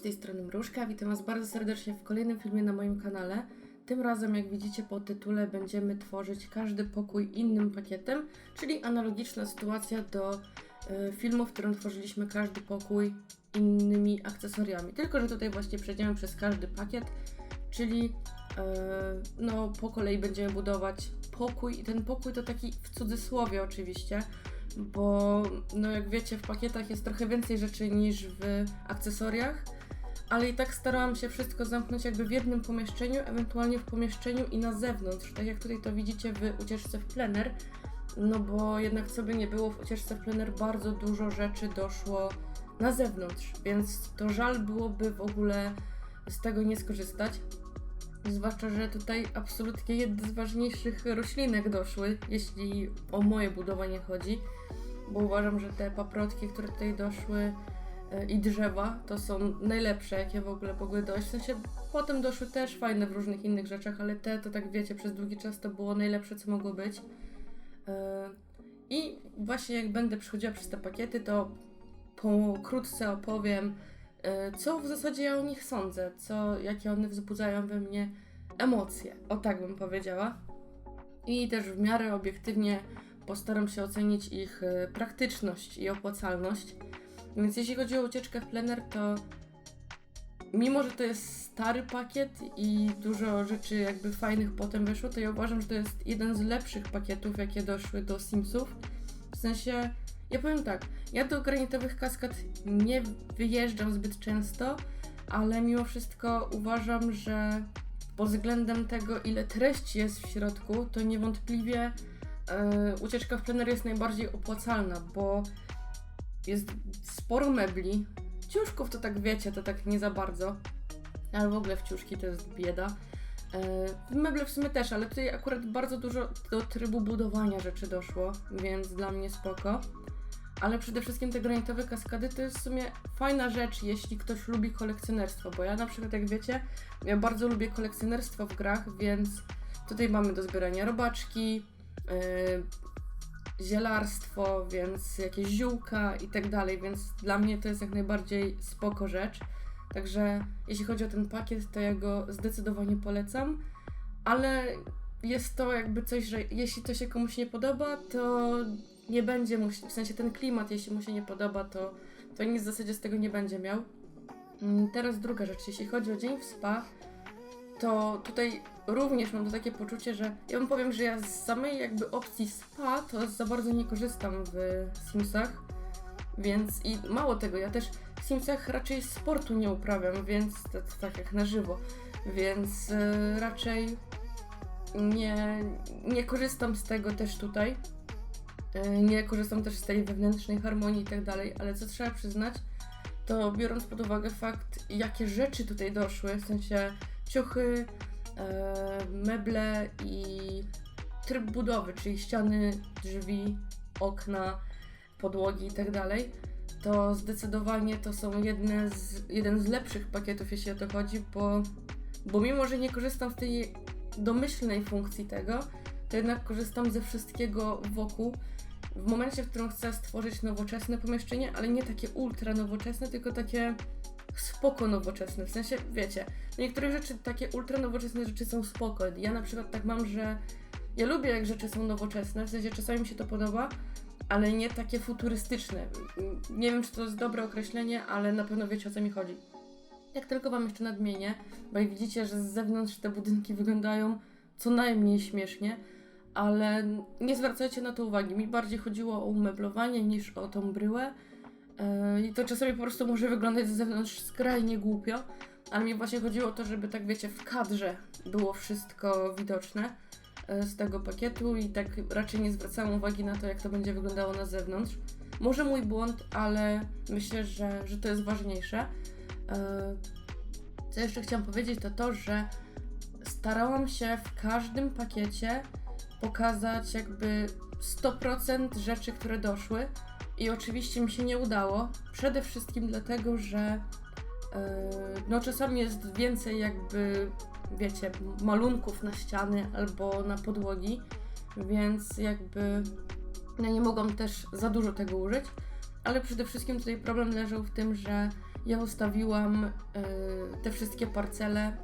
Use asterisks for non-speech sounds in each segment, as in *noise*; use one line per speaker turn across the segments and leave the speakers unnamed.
z tej strony Mruszka, witam Was bardzo serdecznie w kolejnym filmie na moim kanale. Tym razem, jak widzicie po tytule, będziemy tworzyć każdy pokój innym pakietem, czyli analogiczna sytuacja do e, filmu, w którym tworzyliśmy każdy pokój innymi akcesoriami. Tylko, że tutaj właśnie przejdziemy przez każdy pakiet, czyli e, no, po kolei będziemy budować pokój i ten pokój to taki w cudzysłowie oczywiście, bo no jak wiecie w pakietach jest trochę więcej rzeczy niż w akcesoriach, ale i tak starałam się wszystko zamknąć jakby w jednym pomieszczeniu, ewentualnie w pomieszczeniu i na zewnątrz, tak jak tutaj to widzicie w ucieczce w plener, no bo jednak co by nie było w ucieczce w plener bardzo dużo rzeczy doszło na zewnątrz, więc to żal byłoby w ogóle z tego nie skorzystać. Zwłaszcza, że tutaj absolutnie jedne z ważniejszych roślinek doszły, jeśli o moje budowanie chodzi, bo uważam, że te paprotki, które tutaj doszły i drzewa to są najlepsze, jakie w ogóle mogły dojść. W sensie potem doszły też fajne w różnych innych rzeczach, ale te to tak wiecie, przez długi czas to było najlepsze, co mogło być. E, I właśnie jak będę przechodziła przez te pakiety, to pokrótce opowiem, e, co w zasadzie ja o nich sądzę, co, jakie one wzbudzają we mnie emocje, o tak bym powiedziała. I też w miarę obiektywnie postaram się ocenić ich e, praktyczność i opłacalność. Więc jeśli chodzi o ucieczkę w plener, to mimo, że to jest stary pakiet i dużo rzeczy jakby fajnych potem wyszło, to ja uważam, że to jest jeden z lepszych pakietów, jakie doszły do Simsów. W sensie, ja powiem tak, ja do granitowych kaskad nie wyjeżdżam zbyt często, ale mimo wszystko uważam, że pod względem tego, ile treści jest w środku, to niewątpliwie e, ucieczka w plener jest najbardziej opłacalna, bo jest sporo mebli. Ciuszków to tak wiecie, to tak nie za bardzo, ale w ogóle w ciuszki to jest bieda. E, meble w sumie też, ale tutaj akurat bardzo dużo do trybu budowania rzeczy doszło, więc dla mnie spoko. Ale przede wszystkim te granitowe kaskady to jest w sumie fajna rzecz, jeśli ktoś lubi kolekcjonerstwo, bo ja na przykład, jak wiecie, ja bardzo lubię kolekcjonerstwo w grach, więc tutaj mamy do zbierania robaczki, yy, zielarstwo, więc jakieś ziółka i tak dalej, więc dla mnie to jest jak najbardziej spoko rzecz. Także jeśli chodzi o ten pakiet, to ja go zdecydowanie polecam, ale jest to jakby coś, że jeśli to się komuś nie podoba, to nie będzie mu, w sensie ten klimat, jeśli mu się nie podoba, to, to nic w zasadzie z tego nie będzie miał. Mm, Teraz druga rzecz, jeśli chodzi o dzień w spa, to tutaj również mam to takie poczucie, że ja wam powiem, że ja z samej jakby opcji spa to za bardzo nie korzystam w Simsach, więc i mało tego, ja też w Simsach raczej sportu nie uprawiam, więc to, to tak jak na żywo, więc y, raczej nie, nie korzystam z tego też tutaj. Y, Nie korzystam też z tej wewnętrznej harmonii i tak dalej, ale co trzeba przyznać, to biorąc pod uwagę fakt, jakie rzeczy tutaj doszły, w sensie ciuchy, e, meble i tryb budowy, czyli ściany, drzwi, okna, podłogi i tak to zdecydowanie to są jedne z, jeden z lepszych pakietów, jeśli o to chodzi, bo, bo mimo, że nie korzystam z tej domyślnej funkcji tego, to jednak korzystam ze wszystkiego wokół. W momencie, w którym chcę stworzyć nowoczesne pomieszczenie, ale nie takie ultra nowoczesne, tylko takie spoko nowoczesne. W sensie, wiecie, niektóre rzeczy, takie ultra nowoczesne rzeczy są spoko. Ja na przykład tak mam, że ja lubię, jak rzeczy są nowoczesne, w sensie czasami mi się to podoba, ale nie takie futurystyczne. Nie wiem, czy to jest dobre określenie, ale na pewno wiecie, o co mi chodzi. Jak tylko Wam jeszcze nadmienię, bo jak widzicie, że z zewnątrz te budynki wyglądają co najmniej śmiesznie, ale nie zwracajcie na to uwagi. Mi bardziej chodziło o umeblowanie niż o tą bryłę. Yy, I to czasami po prostu może wyglądać z zewnątrz skrajnie głupio, ale mi właśnie chodziło o to, żeby tak wiecie, w kadrze było wszystko widoczne yy, z tego pakietu i tak raczej nie zwracałam uwagi na to, jak to będzie wyglądało na zewnątrz. Może mój błąd, ale myślę, że, że to jest ważniejsze. Yy, Co jeszcze chciałam powiedzieć, to to, że starałam się w każdym pakiecie pokazać jakby 100% rzeczy, które doszły. I oczywiście mi się nie udało. Przede wszystkim dlatego, że yy, no czasami jest więcej jakby, wiecie, malunków na ściany albo na podłogi, więc jakby no nie mogłam też za dużo tego użyć. ale przede wszystkim tutaj problem leżał w tym, że ja ustawiłam y, te wszystkie parcele,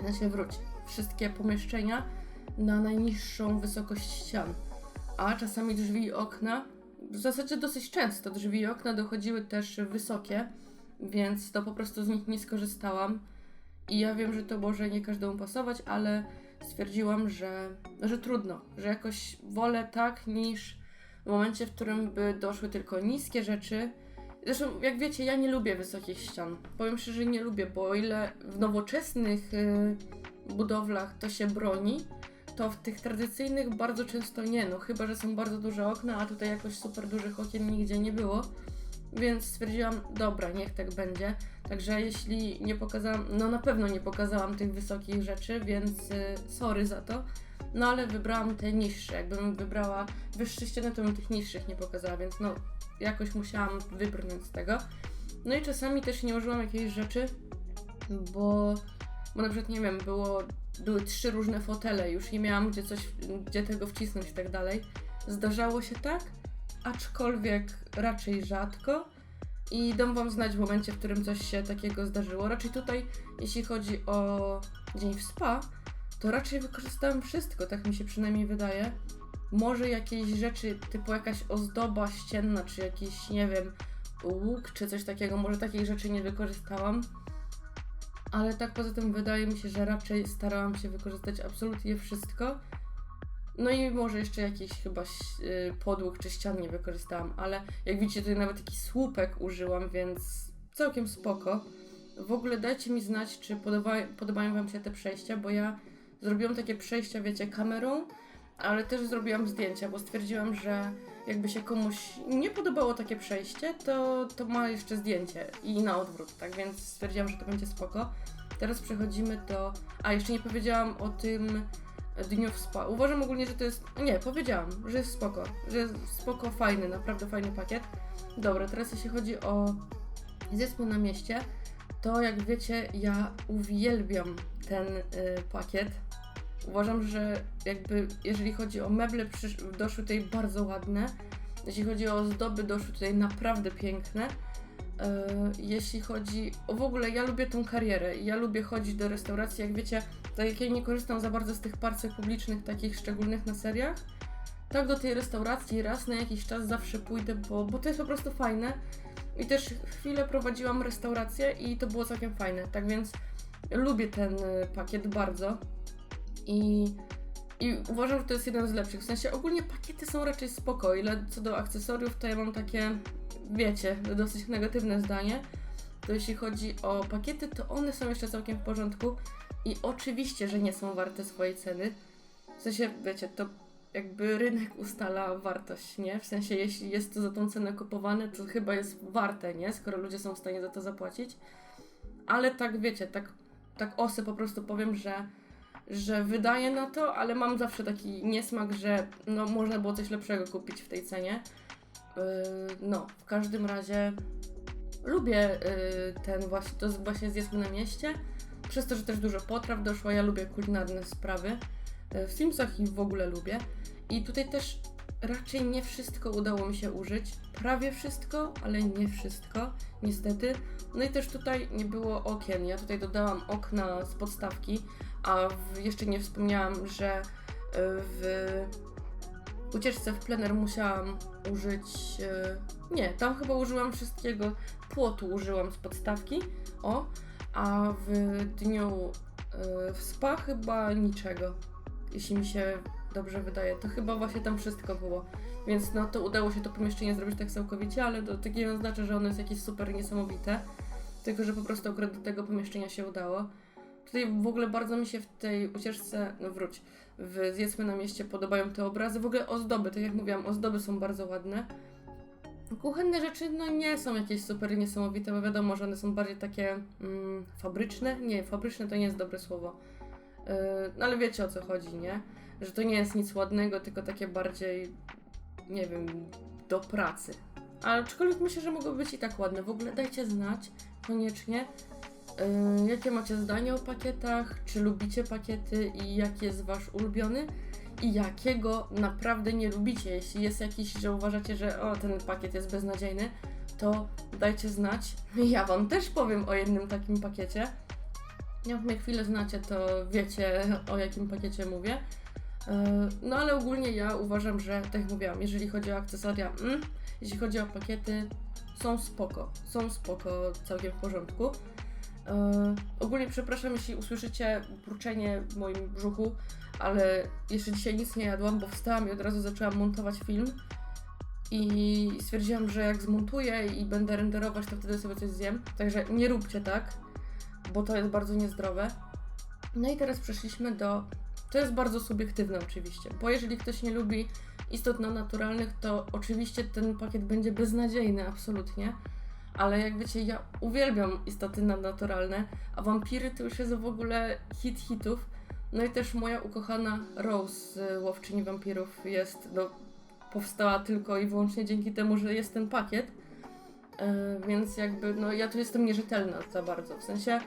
znaczy wróć, wszystkie pomieszczenia na najniższą wysokość ścian, a czasami drzwi i okna, w zasadzie dosyć często drzwi i okna dochodziły też wysokie, więc to po prostu z nich nie skorzystałam. I ja wiem, że to może nie każdemu pasować, ale stwierdziłam, że, że trudno, że jakoś wolę tak niż w momencie, w którym by doszły tylko niskie rzeczy. Zresztą, jak wiecie, ja nie lubię wysokich ścian. Powiem szczerze, nie lubię, bo o ile w nowoczesnych y, budowlach to się broni, to w tych tradycyjnych bardzo często nie. No chyba, że są bardzo duże okna, a tutaj jakoś super dużych okien nigdzie nie było. Więc stwierdziłam, dobra, niech tak będzie. Także jeśli nie pokazałam, no na pewno nie pokazałam tych wysokich rzeczy, więc y, sorry za to. No ale wybrałam te niższe. Jakbym wybrała wyższe ściany, to bym tych niższych nie pokazała, więc no jakoś musiałam wybrnąć z tego. No i czasami też nie użyłam jakiejś rzeczy, bo, bo na przykład nie wiem, było, były trzy różne fotele, już nie miałam gdzie coś, gdzie tego wcisnąć i tak dalej. Zdarzało się tak, aczkolwiek raczej rzadko. I dam Wam znać w momencie, w którym coś się takiego zdarzyło. Raczej tutaj, jeśli chodzi o dzień w spa, to raczej wykorzystałem wszystko, tak mi się przynajmniej wydaje. Może jakieś rzeczy typu jakaś ozdoba ścienna, czy jakiś, nie wiem, łuk, czy coś takiego, może takich rzeczy nie wykorzystałam. Ale tak poza tym wydaje mi się, że raczej starałam się wykorzystać absolutnie wszystko. No i może jeszcze jakiś chyba y, podłóg czy ścian nie wykorzystałam, ale jak widzicie tutaj nawet taki słupek użyłam, więc całkiem spoko. W ogóle dajcie mi znać, czy podoba, podobają Wam się te przejścia, bo ja zrobiłam takie przejścia, wiecie, kamerą, ale też zrobiłam zdjęcia, bo stwierdziłam, że jakby się komuś nie podobało takie przejście, to, to ma jeszcze zdjęcie i na odwrót, tak więc stwierdziłam, że to będzie spoko. Teraz przechodzimy do... A, jeszcze nie powiedziałam o tym dniu w spa. Uważam ogólnie, że to jest... Nie, powiedziałam, że jest spoko, że jest spoko, fajny, naprawdę fajny pakiet. Dobra, teraz jeśli chodzi o zespół na mieście, to jak wiecie, ja uwielbiam ten y, pakiet. Uważam, że jakby jeżeli chodzi o meble, doszły tutaj bardzo ładne. Jeśli chodzi o ozdoby, doszły tutaj naprawdę piękne. E, Jeśli chodzi o w ogóle, ja lubię tą karierę. Ja lubię chodzić do restauracji. Jak wiecie, tak jak ja nie korzystam za bardzo z tych parcel publicznych, takich szczególnych na seriach, tak do tej restauracji raz na jakiś czas zawsze pójdę, bo, bo to jest po prostu fajne. I też chwilę prowadziłam restaurację i to było całkiem fajne. Tak więc lubię ten y, pakiet bardzo. I, I uważam, że to jest jeden z lepszych. W sensie ogólnie pakiety są raczej spoko. Ile co do akcesoriów, to ja mam takie, wiecie, dosyć negatywne zdanie. To jeśli chodzi o pakiety, to one są jeszcze całkiem w porządku. I oczywiście, że nie są warte swojej ceny. W sensie, wiecie, to jakby rynek ustala wartość, nie? W sensie, jeśli jest to za tą cenę kupowane, to chyba jest warte, nie? Skoro ludzie są w stanie za to zapłacić. Ale tak, wiecie, tak, tak osy po prostu powiem, że, że wydaję na to, ale mam zawsze taki niesmak, że no, można było coś lepszego kupić w tej cenie. Yy, no, w każdym razie lubię yy, ten właśnie, to właśnie zjedzmy na mieście. Przez to, że też dużo potraw doszło, ja lubię kulinarne sprawy. Yy, W Simsach ich w ogóle lubię. I tutaj też raczej nie wszystko udało mi się użyć. Prawie wszystko, ale nie wszystko, niestety. No i też tutaj nie było okien. Ja tutaj dodałam okna z podstawki, a w, jeszcze nie wspomniałam, że y, w ucieczce w plener musiałam użyć. y, Nie, tam chyba użyłam wszystkiego. Płotu użyłam z podstawki. O, a w dniu y, w spa chyba niczego. Jeśli mi się dobrze wydaje, to chyba właśnie tam wszystko było. Więc no to udało się to pomieszczenie zrobić tak całkowicie, ale to takie nie oznacza, że ono jest jakieś super niesamowite. Tylko, że po prostu akurat do tego pomieszczenia się udało. Tutaj w ogóle bardzo mi się w tej ucieczce, no wróć, w Zjedzmy na mieście podobają te obrazy. W ogóle ozdoby, tak jak mówiłam, ozdoby są bardzo ładne. Kuchenne rzeczy, no nie są jakieś super niesamowite, bo wiadomo, że one są bardziej takie mm, fabryczne. Nie, fabryczne to nie jest dobre słowo. Yy, no ale wiecie o co chodzi, nie? Że to nie jest nic ładnego, tylko takie bardziej, nie wiem, do pracy. Aczkolwiek myślę, że mogą być i tak ładne. W ogóle dajcie znać koniecznie, jakie macie zdanie o pakietach, czy lubicie pakiety i jaki jest wasz ulubiony. i jakiego naprawdę nie lubicie. Jeśli jest jakiś, że uważacie, że o, ten pakiet jest beznadziejny, to dajcie znać. *laughs* Ja Wam też powiem o jednym takim pakiecie. Jak mnie chwilę znacie, to wiecie o jakim pakiecie mówię. E, No ale ogólnie ja uważam, że tak jak mówiłam, jeżeli chodzi o akcesoria, mm, jeśli chodzi o pakiety, są spoko. Są spoko, całkiem w porządku. E, ogólnie przepraszam, jeśli usłyszycie burczenie w moim brzuchu, ale jeszcze dzisiaj nic nie jadłam, bo wstałam i od razu zaczęłam montować film. I stwierdziłam, że jak zmontuję i będę renderować, to wtedy sobie coś zjem. Także nie róbcie tak, bo to jest bardzo niezdrowe. No i teraz przeszliśmy do. To jest bardzo subiektywne, oczywiście, bo jeżeli ktoś nie lubi istot naturalnych, to oczywiście ten pakiet będzie beznadziejny, absolutnie. Ale jak wiecie, ja uwielbiam istoty nadnaturalne, a wampiry to już jest w ogóle hit hitów. No i też moja ukochana Rose z Łowczyni Wampirów jest, no, powstała tylko i wyłącznie dzięki temu, że jest ten pakiet. Yy, więc jakby, no ja tu jestem nierzetelna za bardzo. W sensie,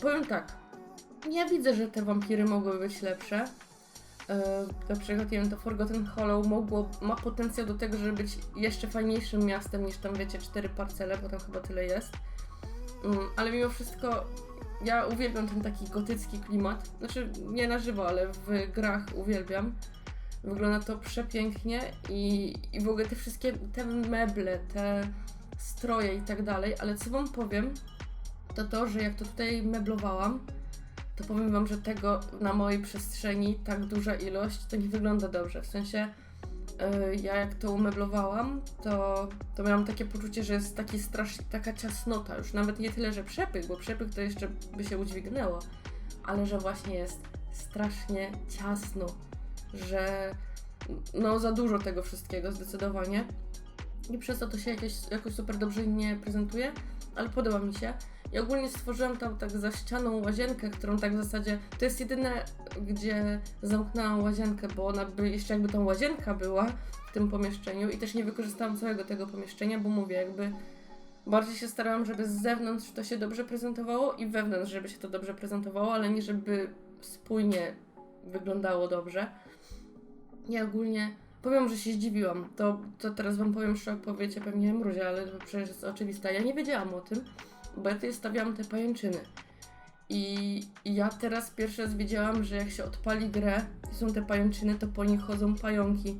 powiem tak, ja widzę, że te wampiry mogły być lepsze. Przykład, nie wiem, to Forgotten Hollow mogło, ma potencjał do tego, żeby być jeszcze fajniejszym miastem niż tam, wiecie, cztery parcele, bo tam chyba tyle jest. Mm, ale mimo wszystko ja uwielbiam ten taki gotycki klimat. Znaczy, nie na żywo, ale w grach uwielbiam. Wygląda to przepięknie i, i w ogóle te wszystkie, te meble, te stroje i tak dalej, ale co wam powiem, to to, że jak to tutaj meblowałam, to powiem wam, że tego na mojej przestrzeni tak duża ilość, to nie wygląda dobrze. W sensie, yy, ja jak to umeblowałam, to, to miałam takie poczucie, że jest taki strasz, taka ciasnota. Już nawet nie tyle, że przepych, bo przepych to jeszcze by się udźwignęło, ale że właśnie jest strasznie ciasno, że no za dużo tego wszystkiego zdecydowanie. I przez to to się jakieś, jakoś super dobrze nie prezentuje, ale podoba mi się. I ogólnie stworzyłam tam tak za ścianą łazienkę, którą tak w zasadzie. To jest jedyne, gdzie zamknęłam łazienkę, bo ona by jeszcze jakby tą łazienka była w tym pomieszczeniu i też nie wykorzystałam całego tego pomieszczenia, bo mówię, jakby bardziej się starałam, żeby z zewnątrz to się dobrze prezentowało i wewnątrz, żeby się to dobrze prezentowało, ale nie żeby spójnie wyglądało dobrze. Ja ogólnie powiem, że się zdziwiłam. To, to teraz wam powiem szok, powiecie pewnie mruzie, ale to przecież jest oczywiste. Ja nie wiedziałam o tym, bo ja tutaj stawiałam te pajęczyny. I, ja teraz pierwszy raz wiedziałam, że jak się odpali grę i są te pajęczyny, to po nich chodzą pająki.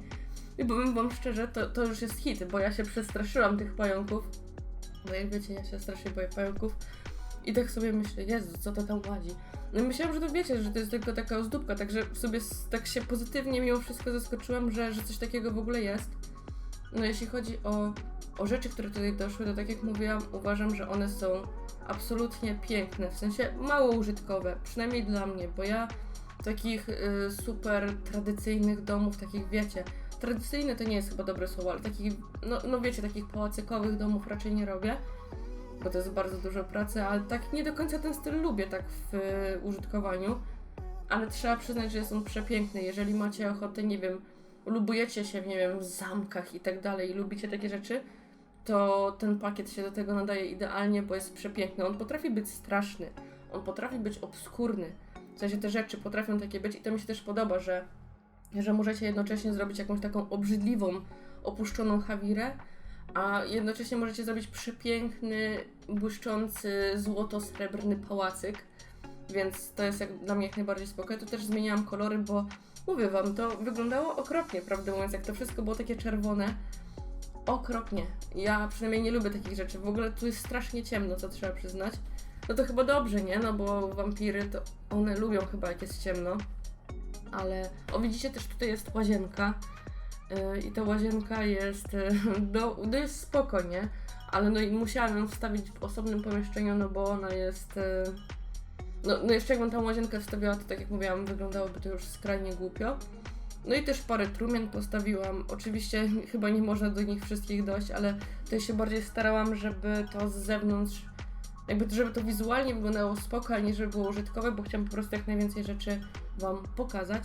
I powiem wam szczerze, to, to już jest hit, bo ja się przestraszyłam tych pająków. Bo jak wiecie, ja się strasznie boję pająków. I tak sobie myślę, Jezu, co to tam ładzi. No myślałam, że to wiecie, że to jest tylko taka ozdóbka, także w sobie tak się pozytywnie mimo wszystko zaskoczyłam, że, że coś takiego w ogóle jest. No jeśli chodzi o, o rzeczy, które tutaj doszły, to tak jak mówiłam, uważam, że one są absolutnie piękne, w sensie mało użytkowe, przynajmniej dla mnie, bo ja takich y, super tradycyjnych domów, takich wiecie, tradycyjne to nie jest chyba dobre słowo, ale takich, no, no wiecie, takich pałacykowych domów raczej nie robię bo to jest bardzo dużo pracy, ale tak nie do końca ten styl lubię tak w y, użytkowaniu. Ale trzeba przyznać, że jest on przepiękny. Jeżeli macie ochotę, nie wiem, lubujecie się, nie wiem, w zamkach i tak dalej i lubicie takie rzeczy, to ten pakiet się do tego nadaje idealnie, bo jest przepiękny. On potrafi być straszny, on potrafi być obskurny. W sensie te rzeczy potrafią takie być i to mi się też podoba, że, że możecie jednocześnie zrobić jakąś taką obrzydliwą, opuszczoną hawirę, a jednocześnie możecie zrobić przepiękny, błyszczący, złoto-srebrny pałacyk. Więc to jest jak dla mnie jak najbardziej spoko. Ja tu też zmieniałam kolory, bo mówię wam, to wyglądało okropnie, prawdę mówiąc, jak to wszystko było takie czerwone. Okropnie. Ja przynajmniej nie lubię takich rzeczy. W ogóle tu jest strasznie ciemno, co trzeba przyznać. No to chyba dobrze, nie? No bo wampiry to one lubią chyba jak jest ciemno. Ale o widzicie też tutaj jest łazienka. Yy, I ta łazienka jest, *laughs* yy, no, no jest spoko, nie? Ale no i musiałam ją wstawić w osobnym pomieszczeniu, no bo ona jest... Yy, no, no jeszcze jakbym tą łazienkę wstawiała, to tak jak mówiłam, wyglądałoby to już skrajnie głupio. No i też parę trumien postawiłam. Oczywiście *laughs* chyba nie można do nich wszystkich dojść, ale tutaj się bardziej starałam, żeby to z zewnątrz, jakby żeby to wizualnie wyglądało spoko, a nie żeby było użytkowe, bo chciałam po prostu jak najwięcej rzeczy Wam pokazać.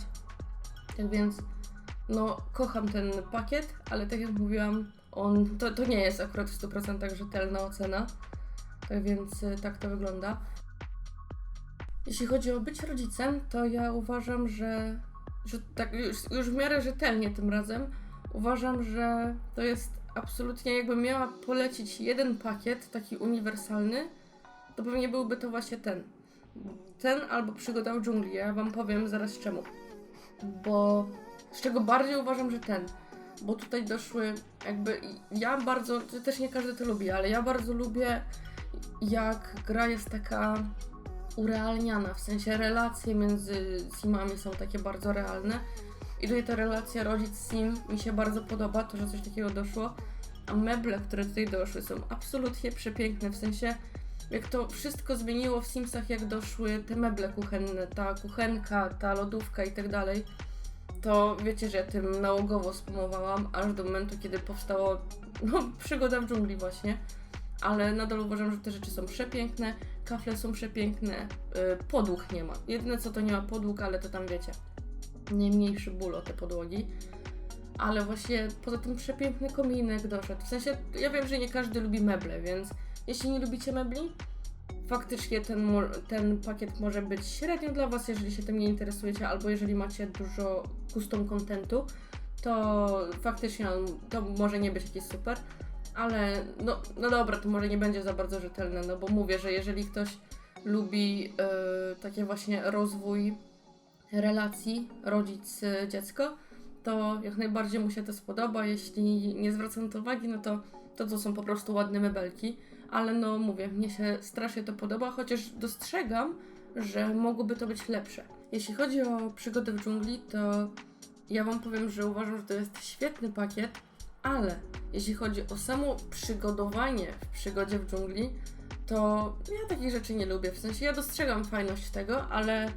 Tak więc no, kocham ten pakiet, ale tak jak mówiłam, on to, to nie jest akurat w 100% rzetelna ocena. Tak więc y, tak to wygląda. Jeśli chodzi o być rodzicem, to ja uważam, że że tak już, już w miarę rzetelnie tym razem, uważam, że to jest absolutnie jakbym miała polecić jeden pakiet, taki uniwersalny, to pewnie byłby to właśnie ten. Ten albo Przygoda w dżungli. Ja wam powiem zaraz czemu. Bo z czego bardziej uważam, że ten. Bo tutaj doszły jakby ja bardzo, też nie każdy to lubi, ale ja bardzo lubię jak gra jest taka urealniana, w sensie relacje między simami są takie bardzo realne. I tutaj ta relacja rodzic-sim mi się bardzo podoba, to, że coś takiego doszło. A meble, które tutaj doszły, są absolutnie przepiękne, w sensie jak to wszystko zmieniło w Simsach, jak doszły te meble kuchenne, ta kuchenka, ta lodówka i tak dalej, to wiecie, że ja tym nałogowo spamowałam, aż do momentu, kiedy powstało, no, przygoda w dżungli właśnie. Ale nadal uważam, że te rzeczy są przepiękne, kafle są przepiękne, yy, podłóg nie ma. Jedyne co to nie ma podłóg, ale to tam wiecie, najmniejszy ból o te podłogi. Ale właśnie poza tym przepiękny kominek doszedł. W sensie, ja wiem, że nie każdy lubi meble, więc jeśli nie lubicie mebli, faktycznie ten, ten pakiet może być średnio dla Was, jeżeli się tym nie interesujecie, albo jeżeli macie dużo custom contentu, to faktycznie to może nie być jakieś super, ale no, no dobra, to może nie będzie za bardzo rzetelne, no bo mówię, że jeżeli ktoś lubi yy, takie właśnie rozwój relacji rodzic-dziecko, to jak najbardziej mu się to spodoba. Jeśli nie zwracam na to uwagi, no to to, to są po prostu ładne mebelki. Ale no mówię, mnie się strasznie to podoba, chociaż dostrzegam, że mogłoby to być lepsze. Jeśli chodzi o przygodę w dżungli, to ja Wam powiem, że uważam, że to jest świetny pakiet, ale jeśli chodzi o samo przygodowanie w przygodzie w dżungli, to ja takich rzeczy nie lubię. W sensie ja dostrzegam fajność tego, ale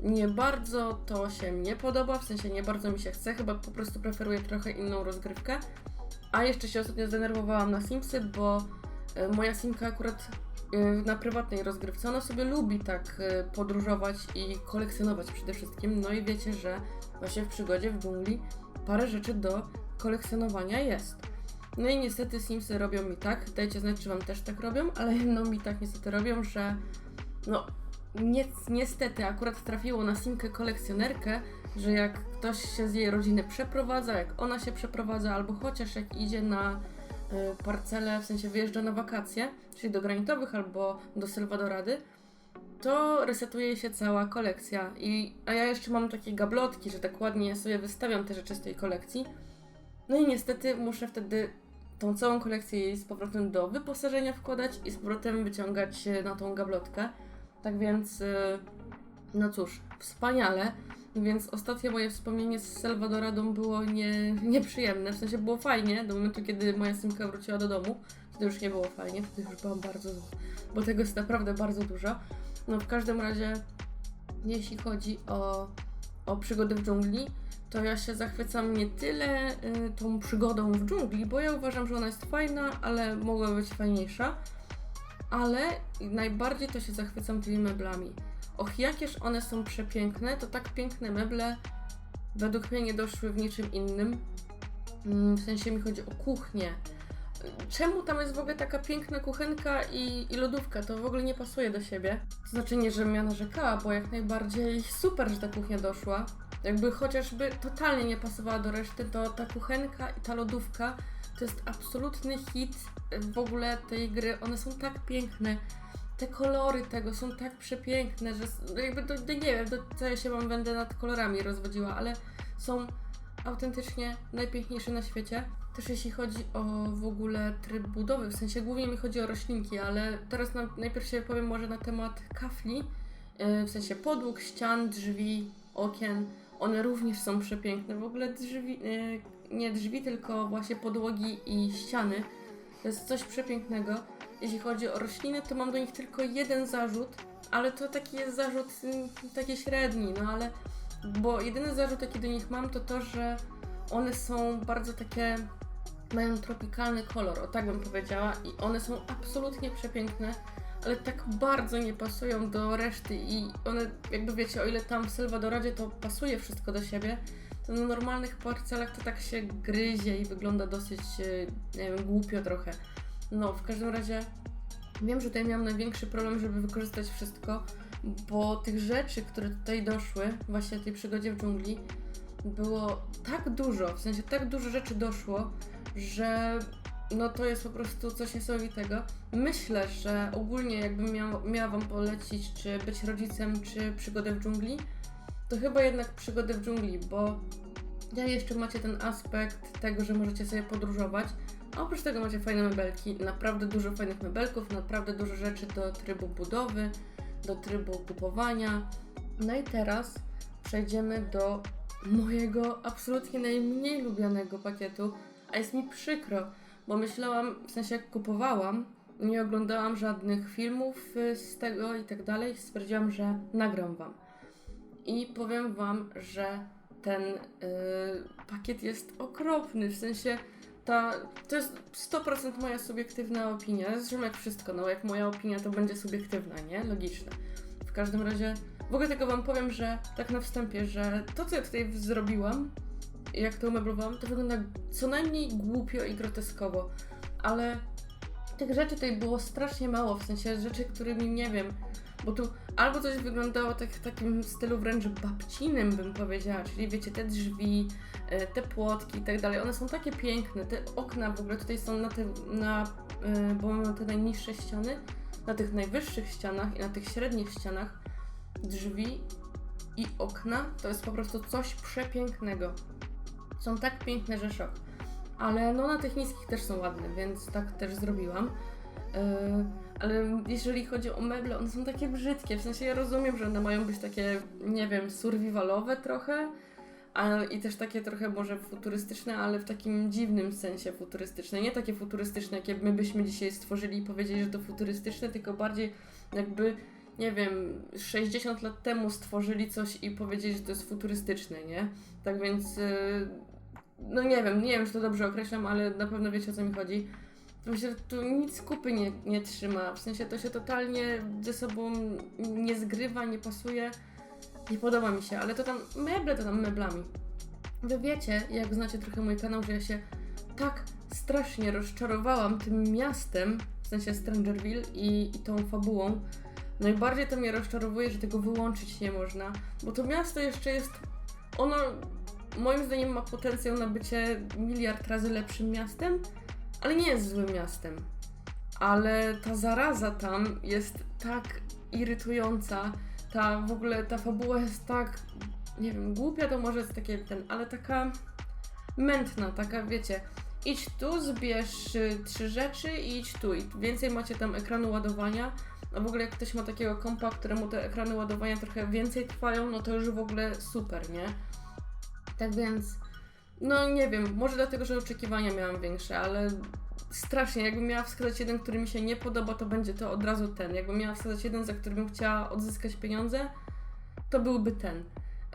nie bardzo to się mnie podoba, w sensie nie bardzo mi się chce, chyba po prostu preferuję trochę inną rozgrywkę. A jeszcze się ostatnio zdenerwowałam na Simsy, bo moja Simka akurat e, na prywatnej rozgrywce, ona sobie lubi tak e, podróżować i kolekcjonować przede wszystkim. No i wiecie, że właśnie w przygodzie w dżungli parę rzeczy do kolekcjonowania jest. No i niestety Simsy robią mi tak, dajcie znać, czy Wam też tak robią, ale *laughs* no mi tak niestety robią, że no ni niestety akurat trafiło na Simkę kolekcjonerkę, że jak ktoś się z jej rodziny przeprowadza, jak ona się przeprowadza, albo chociaż jak idzie na parcelę, w sensie wyjeżdża na wakacje, czyli do Granitowych albo do Salvadorady, to resetuje się cała kolekcja. I, a ja jeszcze mam takie gablotki, że tak ładnie sobie wystawiam te rzeczy z tej kolekcji. No i niestety muszę wtedy tą całą kolekcję z powrotem do wyposażenia wkładać i z powrotem wyciągać na tą gablotkę. Tak więc, y, no cóż, wspaniale. Więc ostatnie moje wspomnienie z Salvadoradą było nie, nieprzyjemne, w sensie było fajnie, do momentu, kiedy moja synka wróciła do domu. Wtedy już nie było fajnie, wtedy już byłam bardzo zła, bo tego jest naprawdę bardzo dużo. No w każdym razie, jeśli chodzi o, o przygody w dżungli, to ja się zachwycam nie tyle y, tą przygodą w dżungli, bo ja uważam, że ona jest fajna, ale mogła być fajniejsza. Ale najbardziej to się zachwycam tymi meblami. Och, jakież one są przepiękne, to tak piękne meble według mnie nie doszły w niczym innym. Mm, W sensie mi chodzi o kuchnię. Czemu tam jest w ogóle taka piękna kuchenka i, i lodówka? To w ogóle nie pasuje do siebie. To znaczy nie, żebym ja narzekała, bo jak najbardziej super, że ta kuchnia doszła. Jakby chociażby totalnie nie pasowała do reszty, to ta kuchenka i ta lodówka to jest absolutny hit w ogóle tej gry. One są tak piękne. Te kolory tego są tak przepiękne, że jakby to, to nie wiem, to co ja się mam będę nad kolorami rozwodziła, ale są autentycznie najpiękniejsze na świecie. Też jeśli chodzi o w ogóle tryb budowy, w sensie głównie mi chodzi o roślinki, ale teraz na, najpierw się powiem może na temat kafli, yy, w sensie podłóg, ścian, drzwi, okien. One również są przepiękne. W ogóle drzwi, yy, nie drzwi, tylko właśnie podłogi i ściany. To jest coś przepięknego. Jeśli chodzi o rośliny, to mam do nich tylko jeden zarzut, ale to taki jest zarzut mm, taki średni, no ale bo jedyny zarzut jaki do nich mam to to, że one są bardzo takie mają tropikalny kolor, o tak bym powiedziała i one są absolutnie przepiękne, ale tak bardzo nie pasują do reszty i one jakby wiecie, o ile tam w Salvadoradzie to pasuje wszystko do siebie, to na normalnych parcelach to tak się gryzie i wygląda dosyć, e, nie wiem, głupio trochę. No, w każdym razie wiem, że tutaj miałam największy problem, żeby wykorzystać wszystko, bo tych rzeczy, które tutaj doszły, właśnie tej przygodzie w dżungli, było tak dużo, w sensie tak dużo rzeczy doszło, że no to jest po prostu coś niesamowitego. Myślę, że ogólnie jakbym miał, miała Wam polecić, czy być rodzicem, czy przygodę w dżungli, to chyba jednak przygodę w dżungli, bo ja jeszcze macie ten aspekt tego, że możecie sobie podróżować. Oprócz tego macie fajne mebelki, naprawdę dużo fajnych mebelków, naprawdę dużo rzeczy do trybu budowy, do trybu kupowania. No i teraz przejdziemy do mojego absolutnie najmniej lubianego pakietu, a jest mi przykro, bo myślałam, w sensie jak kupowałam, nie oglądałam żadnych filmów y, z tego i tak dalej, stwierdziłam, że nagram Wam. I powiem Wam, że ten y, pakiet jest okropny, w sensie ta, to jest 100% moja subiektywna opinia, zresztą jak wszystko, no jak moja opinia to będzie subiektywna, nie? Logiczne. W każdym razie, w ogóle tylko Wam powiem, że tak na wstępie, że to co ja tutaj zrobiłam, jak to umeblowałam, to wygląda co najmniej głupio i groteskowo, ale tych rzeczy tutaj było strasznie mało, w sensie rzeczy, którymi nie wiem, bo tu albo coś wyglądało tak w takim stylu wręcz babcinym, bym powiedziała, czyli wiecie, te drzwi, e, te płotki i tak dalej, one są takie piękne, te okna w ogóle tutaj są na te, na, e, bo mamy te najniższe ściany, na tych najwyższych ścianach i na tych średnich ścianach drzwi i okna to jest po prostu coś przepięknego. Są tak piękne, że szok. Ale no na tych niskich też są ładne, więc tak też zrobiłam. Yy, ale jeżeli chodzi o meble, one są takie brzydkie. W sensie ja rozumiem, że one mają być takie, nie wiem, survivalowe trochę. I też takie trochę może futurystyczne, ale w takim dziwnym sensie futurystyczne. Nie takie futurystyczne, jakie my byśmy dzisiaj stworzyli i powiedzieli, że to futurystyczne, tylko bardziej jakby, nie wiem, 60 lat temu stworzyli coś i powiedzieli, że to jest futurystyczne, nie? Tak więc, yy, no nie wiem, nie wiem, czy to dobrze określam, ale na pewno wiecie o co mi chodzi. Myślę, że tu nic kupy nie, nie trzyma. W sensie to się totalnie ze sobą nie zgrywa, nie pasuje. Nie podoba mi się, ale to tam meble to tam meblami. Wy wiecie, jak znacie trochę mój kanał, że ja się tak strasznie rozczarowałam tym miastem, w sensie Strangerville i, i tą fabułą. Najbardziej to mnie rozczarowuje, że tego wyłączyć nie można, bo to miasto jeszcze jest. Ono moim zdaniem ma potencjał na bycie miliard razy lepszym miastem, ale nie jest złym miastem. Ale ta zaraza tam jest tak irytująca, ta w ogóle ta fabuła jest tak, nie wiem, głupia to może jest takie ten, ale taka mętna, taka wiecie, idź tu, zbierz y, trzy rzeczy i idź tu i więcej macie tam ekranu ładowania, a w ogóle jak ktoś ma takiego kompa, któremu te ekrany ładowania trochę więcej trwają, no to już w ogóle super, nie? Tak więc, no nie wiem, może dlatego, że oczekiwania miałam większe, ale strasznie, jakbym miała wskazać jeden, który mi się nie podoba, to będzie to od razu ten. Jakbym miała wskazać jeden, za którym chciała odzyskać pieniądze, to byłby ten.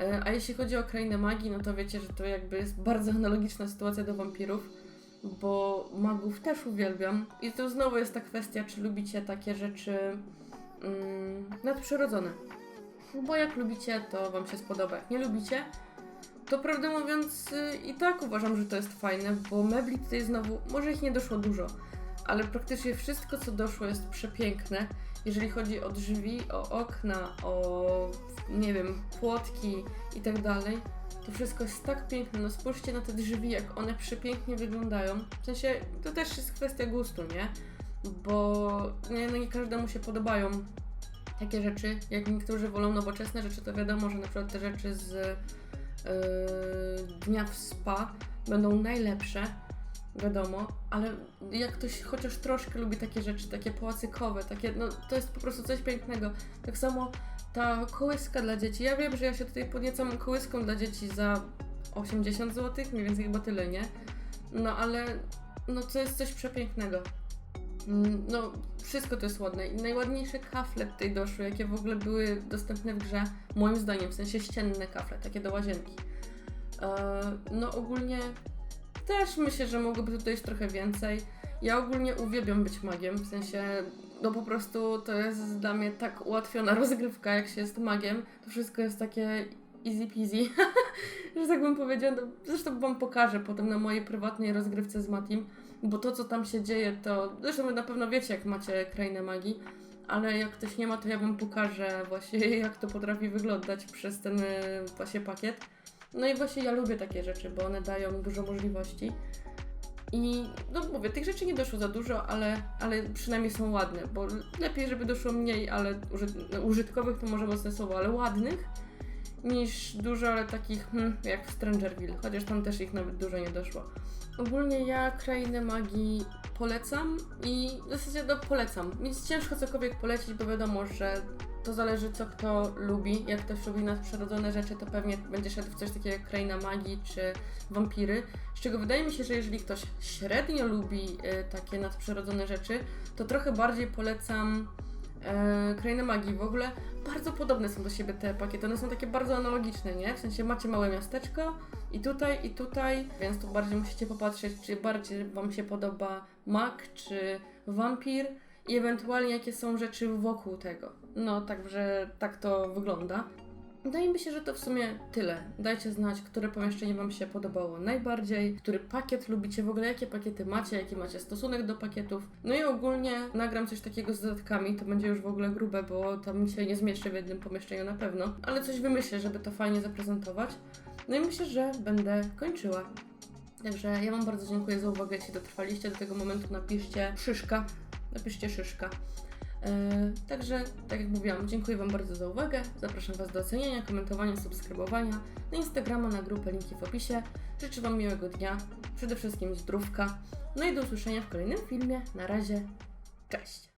E, A jeśli chodzi o krainę magii, no to wiecie, że to jakby jest bardzo analogiczna sytuacja do wampirów, bo magów też uwielbiam. I to znowu jest ta kwestia, czy lubicie takie rzeczy mm, nadprzyrodzone. Bo jak lubicie, to Wam się spodoba. Jak nie lubicie, to prawdę mówiąc y, i tak uważam, że to jest fajne, bo mebli tutaj znowu, może ich nie doszło dużo, ale praktycznie wszystko co doszło jest przepiękne. Jeżeli chodzi o drzwi, o okna, o nie wiem, płotki i tak dalej, to wszystko jest tak piękne. No spójrzcie na te drzwi, jak one przepięknie wyglądają. W sensie to też jest kwestia gustu, nie? Bo nie, no nie każdemu się podobają takie rzeczy. Jak niektórzy wolą nowoczesne rzeczy, to wiadomo, że na przykład te rzeczy z dnia w spa będą najlepsze, wiadomo, ale jak ktoś chociaż troszkę lubi takie rzeczy, takie pałacykowe, takie, no to jest po prostu coś pięknego. Tak samo ta kołyska dla dzieci. Ja wiem, że ja się tutaj podniecam kołyską dla dzieci za 80 zł, mniej więcej chyba tyle, nie? No ale no to jest coś przepięknego. Mm, No, wszystko to jest ładne. I najładniejsze kafle tutaj doszły, jakie w ogóle były dostępne w grze, moim zdaniem, w sensie ścienne kafle, takie do łazienki. E, No, ogólnie też myślę, że mogłoby tutaj być trochę więcej. Ja ogólnie uwielbiam być magiem, w sensie, no po prostu to jest dla mnie tak ułatwiona *laughs* rozgrywka, jak się jest magiem. To wszystko jest takie easy peasy, *laughs* że tak bym powiedziała. No, zresztą Wam pokażę potem na mojej prywatnej rozgrywce z Matim, bo to, co tam się dzieje, to zresztą wy na pewno wiecie, jak macie krainę magii, ale jak ktoś nie ma, to ja Wam pokażę właśnie, *laughs* jak to potrafi wyglądać przez ten e, właśnie pakiet. No i właśnie ja lubię takie rzeczy, bo one dają dużo możliwości. I no mówię, tych rzeczy nie doszło za dużo, ale, ale przynajmniej są ładne, bo lepiej, żeby doszło mniej, ale no, użytkowych to może mocne słowo, ale ładnych, niż dużo, ale takich hmm, jak w Strangerville, chociaż tam też ich nawet dużo nie doszło. Ogólnie ja Krainę Magii polecam i w zasadzie no, polecam. Nic ciężko cokolwiek polecić, bo wiadomo, że to zależy co kto lubi. Jak ktoś lubi nadprzyrodzone rzeczy, to pewnie będzie szedł w coś takiego jak Kraina Magii czy Wampiry. Z czego wydaje mi się, że jeżeli ktoś średnio lubi y, takie nadprzyrodzone rzeczy, to trochę bardziej polecam e, Krainę Magii. W ogóle bardzo podobne są do siebie te pakiety. One są takie bardzo analogiczne, nie? W sensie macie małe miasteczko i tutaj, i tutaj, więc tu bardziej musicie popatrzeć, czy bardziej Wam się podoba mag, czy wampir i ewentualnie jakie są rzeczy wokół tego. No, także tak to wygląda. Wydaje mi się, że to w sumie tyle. Dajcie znać, które pomieszczenie Wam się podobało najbardziej, który pakiet lubicie, w ogóle jakie pakiety macie, jaki macie stosunek do pakietów. No i ogólnie nagram coś takiego z dodatkami, to będzie już w ogóle grube, bo tam się nie zmieszczę w jednym pomieszczeniu na pewno, ale coś wymyślę, żeby to fajnie zaprezentować. No i myślę, że będę kończyła. Także ja Wam bardzo dziękuję za uwagę, jeśli dotrwaliście do tego momentu, napiszcie szyszka, napiszcie szyszka. Yy, także, tak jak mówiłam, dziękuję Wam bardzo za uwagę. Zapraszam Was do oceniania, komentowania, subskrybowania na Instagrama, na grupę, linki w opisie. Życzę Wam miłego dnia, przede wszystkim zdrówka. No i do usłyszenia w kolejnym filmie. Na razie, cześć!